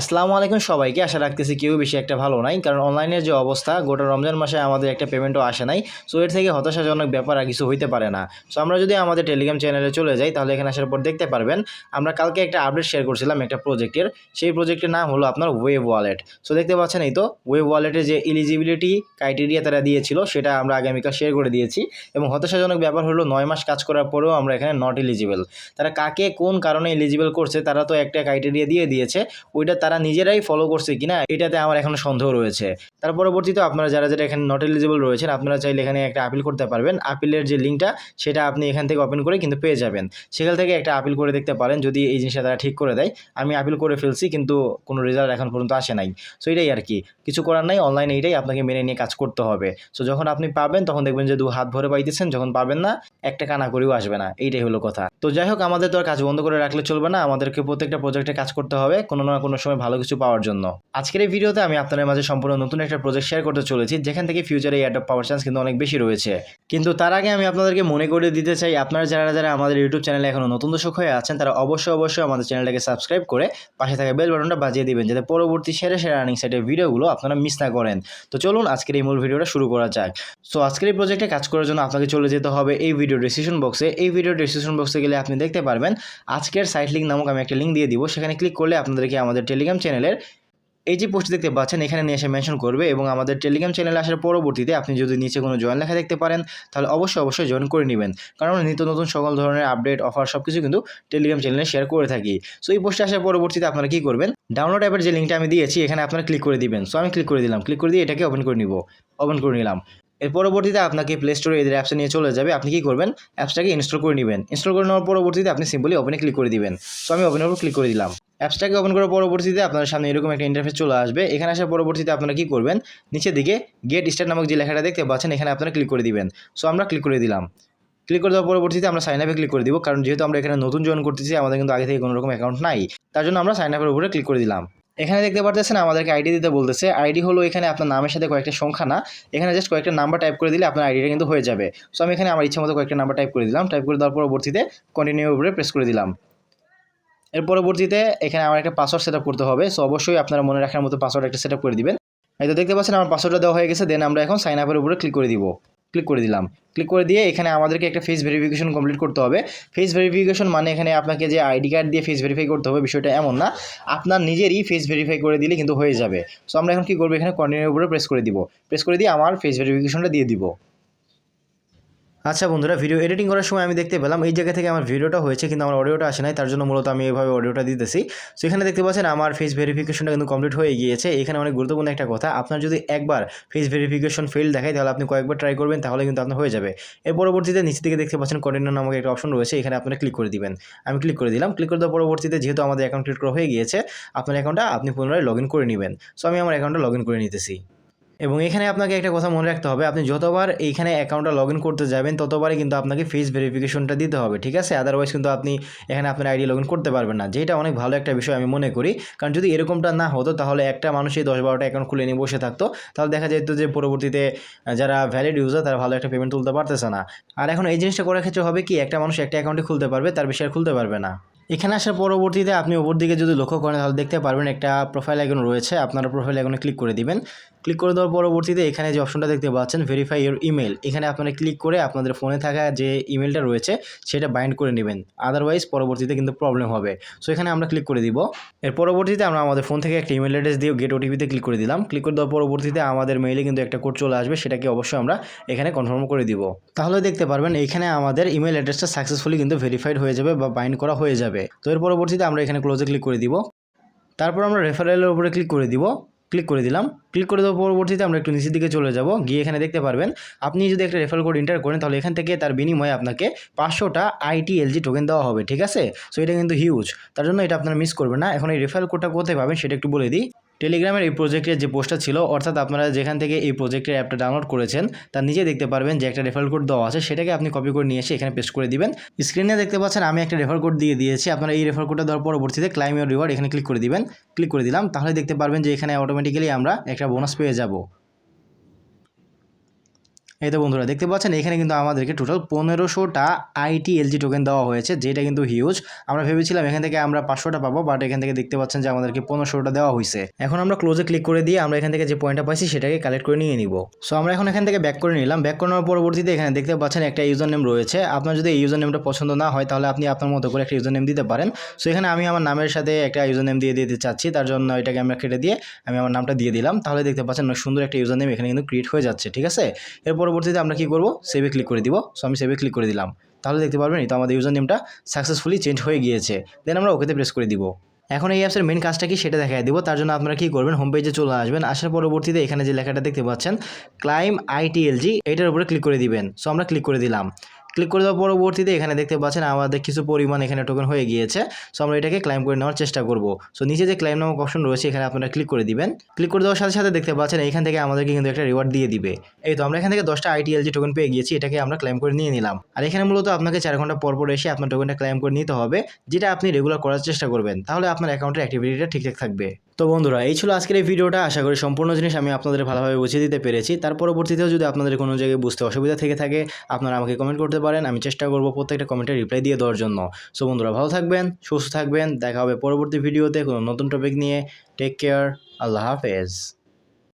আসসালামু আলাইকুম সবাইকে। আশা রাখতেছি কেউ বেশি একটা ভালো নাই, কারণ অনলাইনের যে অবস্থা, গোটা রমজান মাসে আমাদের একটা পেমেন্টও আসে নাই সো এর থেকে হতাশাজনক ব্যাপার আর কিছু হইতে পারে না। সো আমরা যদি আমাদের টেলিগ্রাম চ্যানেলে চলে যাই, তাহলে এখানে আসার পর দেখতে পারবেন, আমরা কালকে একটা আপডেট শেয়ার করছিলাম একটা প্রজেক্টের সেই প্রজেক্টের নাম হলো আপনার ওয়েব ওয়ালেট সো দেখতে পাচ্ছেন এই তো ওয়েব ওয়ালেটের যে এলিজিবিলিটি ক্রাইটেরিয়া তারা দিয়েছিল, সেটা আমরা আগামীকাল শেয়ার করে দিয়েছি, এবং হতাশাজনক ব্যাপার হলো নয় মাস কাজ করার পরেও আমরা এখানে নট এলিজিবল তারা কাকে কোন কারণে এলিজিবল করছে, তারা তো একটা ক্রাইটেরিয়া দিয়ে দিয়েছে, ওইটা তারা নিজেরাই ফলো করছে কিনা, এটাতে আমার এখনও সন্দেহ রয়েছে। তার পরবর্তীতে আপনারা যারা যারা এখানে নট এলিজিবল রয়েছেন, আপনারা চাইলে এখানে একটা আপিল করতে পারবেন। আপিলের যে লিঙ্কটা সেটা আপনি এখান থেকে ওপেন করে কিন্তু পেয়ে যাবেন। সেখান থেকে একটা আপিল করে দেখতে পারেন, যদি এই জিনিসটা তারা ঠিক করে দেয়। আমি আপিল করে ফেলছি, কিন্তু কোনো রেজাল্ট এখন পর্যন্ত আসে নাই। সো এটাই আর কি। কিছু করার নাই অনলাইনে এইটাই আপনাকে মেনে নিয়ে কাজ করতে হবে। সো যখন আপনি পাবেন, তখন দেখবেন যে দু হাত ভরে পাইতেছেন, যখন পাবেন না, একটা কানা করেও আসবে না। এইটাই হলো কথা। তো যাই হোক, আমাদের তো আর কাজ বন্ধ করে রাখলে চলবে না। আমাদেরকে প্রত্যেকটা প্রজেক্টে কাজ করতে হবে। কোনো না কোনো সময় ভালো কিছু পাওয়ার জন্য। আজকের এই ভিডিওতে আমি আপনাদের মাঝে সম্পূর্ণ নতুন একটা প্রজেক্ট শেয়ার করতে চলেছি, যেখান থেকে ফিউচারে অ্যাডপ পাওয়ার চান্স কিন্তু অনেক বেশি রয়েছে। কিন্তু তার আগে আমি আপনাদেরকে মনে করে দিতে চাই, আপনারা যারা যারা আমাদের ইউটিউব চ্যানেলে এখনও নতুন দর্শক হয়ে আছেন, তারা অবশ্যই অবশ্যই আমাদের চ্যানেলটাকে সাবস্ক্রাইব করে পাশে থাকা বেল বাটনটা বাজিয়ে দিবেন, যাতে পরবর্তী সেরা সেরা রানিং সাইটের ভিডিওগুলো আপনারা মিস না করেন। তো চলুন আজকের এই মূল ভিডিওটা শুরু করা যাক। সো আজকের এই প্রজেক্টে কাজ করার জন্য আপনাকে চলে যেতে হবে এই ভিডিও ডিসক্রিপশন বক্সে এই ভিডিও ডিসক্রিপশন বক্সে গেলে আপনি দেখতে পারবেন, আজকের সাইট লিঙ্ক নামক আমি একটা লিঙ্ক দিয়ে দিব, সেখানে ক্লিক করলে আপনাদেরকে আমাদের টেলিগ্রাম চ্যানেলের এই যে পোস্ট দেখতে পাচ্ছেন, এখানে নিয়ে এসে মেনশন করবে এবং আমাদের টেলিগ্রাম চ্যানেলে আসার পরবর্তীতে আপনি যদি নিচে কোনো জয়েন লেখা দেখতে পারেন, তাহলে অবশ্যই অবশ্যই জয়েন করে নেবেন। কারণ নিত্য নতুন সকল ধরনের আপডেট অফার সব কিছু কিন্তু টেলিগ্রাম চ্যানেলে শেয়ার করে থাকি। সো এই পোস্টে আসার পরবর্তীতে আপনারা কী করবেন? ডাউনলোড অ্যাপের যে লিঙ্কটা আমি দিয়েছি, এখানে আপনারা ক্লিক করে দিবেন। সো আমি ক্লিক করে দিলাম। ক্লিক করে দিয়ে এটাকে ওপেন করে নিব। ওপেন করে নিলাম। এর পরবর্তীতে আপনাকে প্লে স্টোরে এদের অ্যাপসে নিয়ে চলে যাবে। আপনি কি করবেন? অ্যাপসটাকে ইনস্টল করে নেবেন। ইনস্টল করে নেওয়ার পরবর্তীতে আপনি সিম্পলি ওপেনে ক্লিক করে দিবেন। সো আমি ওপেনের উপর ক্লিক করে দিলাম। অ্যাপসটাকে ওপেন করার পরবর্তীতে আপনার সামনে এরকম একটা ইন্টারফেস চলে আসবে। এখানে আসার পরবর্তীতে আপনারা কী করবেন? নিচের দিকে গেট স্টার্ট নামক যে লেখাটা দেখতে পাচ্ছেন, এখানে আপনারা ক্লিক করে দিবেন। সো আমরা ক্লিক করে দিলাম। ক্লিক করে দেওয়ার পরবর্তীতে আমরা সাইন আপে ক্লিক করে দিব, কারণ যেহেতু আমরা এখানে নতুন জয়েন করতেছি, আমাদের কিন্তু আগে থেকে কোনো রকম অ্যাকাউন্ট নাই। তার জন্য আমরা সাইন আপের উপরে ক্লিক করে দিলাম। এখানে দেখতে পারতেছেন, আমাদেরকে আইডি দিতে বলতেছে। আইডি হলো এখানে আপনার নামের সাথে কয়েকটা সংখ্যা না। এখানে জাস্ট কয়েকটা নাম্বার টাইপ করে দিলে আপনার আইডিটা কিন্তু হয়ে যাবে। সো আমি এখানে আমার ইচ্ছা মতো কয়েকটা নাম্বার টাইপ করে দিলাম। টাইপ করে দেওয়ার পরবর্তীতে কন্টিনিউ উপরে প্রেস করে দিলাম। এর পরবর্তীতে এখানে আমার একটা পাসওয়ার্ড সেট করতে হবে। সো অবশ্যই আপনারা মনে রাখার মতো পাসওয়ার্ড একটা সেট করে দিবেন। এই তো দেখতে পাচ্ছেন আমার পাসওয়ার্ডটা দেওয়া হয়ে গেছে। দেন আমরা এখন সাইন আপের উপরে ক্লিক করে দিব। ক্লিক করে দিলাম। ক্লিক করে দিয়ে এখানে আমাদেরকে একটা ফেস ভেরিফিকেশন কমপ্লিট করতে হবে। ফেস ভেরিফিকেশন মানে এখানে আপনাকে যে আইডি কার্ড দিয়ে ফেস ভেরিফাই করতে হবে বিষয়টা এমন না। আপনার নিজেরই ফেস ভেরিফাই করে দিলে কিন্তু হয়ে যাবে। সো আমরা এখন কী করব? এখানে কন্টিনিউর উপরে প্রেস করে দিব। প্রেস করে দিয়ে আমার ফেস ভেরিফিকেশনটা দিয়ে দিব। আচ্ছা বন্ধুরা ভিডিও এডিটিং করার সময় আমি দেখতে পেলাম, এই জায়গা থেকে আমার ভিডিওটা হয়েছে, কিন্তু আমার অডিওটা আসে নাই, তার জন্য মূলত আমি এইভাবে অডিওটা দিতেছি। সো এখানে দেখতে পাচ্ছেন, আমার ফেস ভেরিফিকেশনটা কিন্তু কমপ্লিট হয়ে গিয়েছে। এখানে অনেক গুরুত্বপূর্ণ একটা কথা, আপনার যদি একবার ফেস ভেরিফিকেশন ফেল দেখায়, তাহলে আপনি কয়েকবার ট্রাই করবেন, তাহলে কিন্তু আপনার হয়ে যাবে। এর পরবর্তীতে নিচে থেকে দেখতে পাচ্ছেন কন্টেনার নামক একটা অপশন রয়েছে, এখানে আপনারা ক্লিক করে দিবেন। আমি ক্লিক করে দিলাম ক্লিক করে দেওয়ার পরবর্তীতে যেহেতু আমাদের অ্যাকাউন্ট ক্রিয়েট করা হয়ে গিয়েছে, আপনার অ্যাকাউন্টটা আপনি পুনরায় লগ করে নেবেন। সো আমি আমার অ্যাকাউন্টটা লগ করে নিতেছি। এবং এখানে আপনাকে একটা কথা মনে রাখতে হবে, আপনি যতবার এইখানে অ্যাকাউন্টটা লগ ইন করতে যাবেন, ততবারই কিন্তু আপনাকে ফেস ভেরিফিকেশনটা দিতে হবে, ঠিক আছে? আদারওয়াইজ কিন্তু আপনি এখানে আপনার আইডি লগ ইন করতে পারবেন না, যেটা অনেক ভালো একটা বিষয় আমি মনে করি। কারণ যদি এরকমটা না হতো, তাহলে একটা মানুষই দশ বারোটা অ্যাকাউন্ট খুলে নিয়ে বসে থাকতো। তাহলে দেখা যেত যে পরবর্তীতে যারা ভ্যালিড ইউজার তারা ভালো একটা পেমেন্ট তুলতে পারতেছে না। আর এখন এই জিনিসটা করার ক্ষেত্রে হবে কি, একটা মানুষ একটা অ্যাকাউন্টে খুলতে পারবে, তার বেশি আর খুলতে পারবে না। এখানে আসার পরবর্তীতে আপনি ওপর দিকে যদি লক্ষ্য করেন, তাহলে দেখতে পারবেন একটা প্রোফাইল আইকন রয়েছে, আপনারা প্রোফাইল আইকনে ক্লিক করে দিবেন। ক্লিক করে দেওয়ার পরবর্তীতে এখানে যে অপশনটা দেখতে পাচ্ছেন ভেরিফাই ইউর ইমেল এখানে আপনারা ক্লিক করে আপনাদের ফোনে থাকা যে ইমেলটা রয়েছে, সেটা বাইন্ড করে নেবেন। আদারওয়াইজ পরবর্তীতে কিন্তু প্রবলেম হবে। সো এখানে আমরা ক্লিক করে দিব। এর পরবর্তীতে আমরা আমাদের ফোন থেকে একটা ইমেল অ্যাড্রেস দিয়ে গেট ওটিপিতে ক্লিক করে দিলাম। ক্লিক করে দেওয়ার পরবর্তীতে আমাদের মেইলে কিন্তু একটা কোড চলে আসবে, সেটাকে অবশ্যই আমরা এখানে কনফার্ম করে দিব। তাহলে দেখতে পারবেন, এখানে আমাদের ইমেল অ্যাড্রেসটা সাকসেসফুলি কিন্তু ভেরিফাইড হয়ে যাবে বা বাইন্ড করা হয়ে যাবে। তো, এর পরবর্তীতে আমরা এখানে ক্লোজে ক্লিক করে দিব। তারপর আমরা রেফারেলের উপরে ক্লিক করে দিব। ক্লিক করে দিলাম। ক্লিক করে দেওয়ার পরবর্তীতে আমরা একটু নিচের দিকে চলে যাব। গিয়ে এখানে দেখতে পারবেন, আপনি যদি একটা রেফারেল কোড এন্টার করেন, তাহলে এখান থেকে তার বিনিময়ে আপনাকে পাঁচশোটা আইটিএলজি টোকেন দেওয়া হবে, ঠিক আছে? সো এটা কিন্তু হিউজ তার জন্য এটা আপনারা মিস করবেন না। এখন এই রেফারেল কোডটা কোথায় পাবেন, সেটা একটু বলে দিই। টেলিগ্রামের এই প্রোজেক্টের যে পোস্টটা ছিল, অর্থাৎ আপনারা যেখান থেকে এই প্রোজেক্টের অ্যাপটা ডাউনলোড করেছেন তার নিজে দেখতে পারবেন যে একটা রেফার কোড দেওয়া আছে, সেটাকে আপনি কপি করে নিয়ে এসে এখানে পেস্ট করে দিবেন। স্ক্রিনে দেখতে পাচ্ছেন আমি একটা রেফার কোড দিয়ে দিয়েছি, আপনারা এই রেফার কোডটা দেওয়ার পরবর্তীতে ক্লাইম ইউর রিওয়ার্ড এখানে ক্লিক করে দিবেন। ক্লিক করে দিলাম, তাহলে দেখতে পারবেন যে এখানে অটোমেটিক্যালি আমরা একটা বোনাস পেয়ে যাব। এই তো বন্ধুরা, দেখতে পাচ্ছেন, এখানে কিন্তু আমাদেরকে টোটাল পনেরোশোটা আইটি এলজি টোকেন দেওয়া হয়েছে, যেটা কিন্তু হিউজ আমরা ভেবেছিলাম এখান থেকে আমরা পাঁচশোটা পাবো বাট এখান থেকে দেখতে পাচ্ছেন যে আমাদেরকে পনেরোশোটা দেওয়া হয়েছে। এখন আমরা ক্লোজে ক্লিক করে দিয়ে আমরা এখান থেকে যে পয়েন্টটা পাইছি, সেটাকে কালেক্ট করে নিয়ে নিব। সো আমরা এখন এখান থেকে ব্যাক করে নিলাম। ব্যাক করার পরবর্তীতে এখানে দেখতে পাচ্ছেন একটা ইউজার নেম রয়েছে। আপনার যদি এই ইউজার নেমটা পছন্দ না হয়, তাহলে আপনি আপনার মতো করে একটা ইউজার নেম দিতে পারেন। সো এখানে আমি আমার নামের সাথে একটা ইউজার নেম দিয়ে দিতে চাচ্ছি, তার জন্য এটাকে আমরা কেটে দিয়ে আমি আমার নামটা দিয়ে দিলাম। তাহলে দেখতে পাচ্ছেন সুন্দর একটা ইউজার নেম এখানে কিন্তু ক্রিয়েট হয়ে যাচ্ছে, ঠিক আছে? এর পরবর্তীতে আমরা কি করব? সেভে ক্লিক করে দিব। সো আমি সেভে ক্লিক করে দিলাম। তাহলে দেখতে পারবেন তো আমাদের ইউজার নেমটা সাকসেসফুলি চেঞ্জ হয়ে গিয়েছে। দেন আমরা ওকেতে প্রেস করে দিব। এখন এই অ্যাপসের মেন কাজটা কি? সেটা দেখাই দিব। তার জন্য আপনারা কী করবেন? হোম পেজে চলে আসবেন। আসার পরবর্তীতে এখানে যে লেখাটা দেখতে পাচ্ছেন ক্লাইম আইটিএলজি এটার উপরে ক্লিক করে দিবেন। সো আমরা ক্লিক করে দিলাম। ক্লিক করে দেওয়ার পরবর্তীতে এখানে দেখতে পাচ্ছেন আমাদের কিছু পরিমাণ এখানে টোকেন হয়ে গিয়েছে। সো আমরা এটাকে ক্লাইম করে নেওয়ার চেষ্টা করব। সো নিচে যে ক্লাইম নামক অপশন রয়েছে, এখানে আপনারা ক্লিক করে দিবেন। ক্লিক করে দেওয়ার সাথে সাথে দেখতে পাচ্ছেন এখান থেকে আমাদেরকে কিন্তু একটা রিওয়ার্ড দিয়ে দিবে। এই তো, আমরা এখান থেকে দশটা আইটিএলজি টোকেন পেয়ে গিয়েছি, এটাকে আমরা ক্লাইম করে নিয়ে নিলাম। আর এখানে মূলত আপনাকে চার ঘণ্টা পর পর এসে আপনার টোকেনটা ক্লাইম করে নিতে হবে, যেটা আপনি রেগুলার করার চেষ্টা করবেন। তাহলে আপনার অ্যাকাউন্টের অ্যাক্টিভিটিটা ঠিকঠাক থাকবে। তো বন্ধুরা, এই ছিল আজকের এই ভিডিওটা। আশা করি সম্পূর্ণ জিনিস আমি আপনাদের ভালোভাবে বুঝিয়ে দিতে পেরেছি। তার পরবর্তীতেও যদি আপনাদের কোনো জায়গায় বুঝতে অসুবিধা থেকে থাকে, আপনারা আমাকে কমেন্ট করতে পারেন, আমি চেষ্টা করব প্রত্যেকটা কমেন্টে রিপ্লাই দিয়ে দেওয়ার জন্য। সো বন্ধুরা, ভালো থাকবেন, সুস্থ থাকবেন, দেখা হবে পরবর্তী ভিডিওতে কোনো নতুন টপিক নিয়ে। টেক কেয়ার আল্লাহ হাফেজ।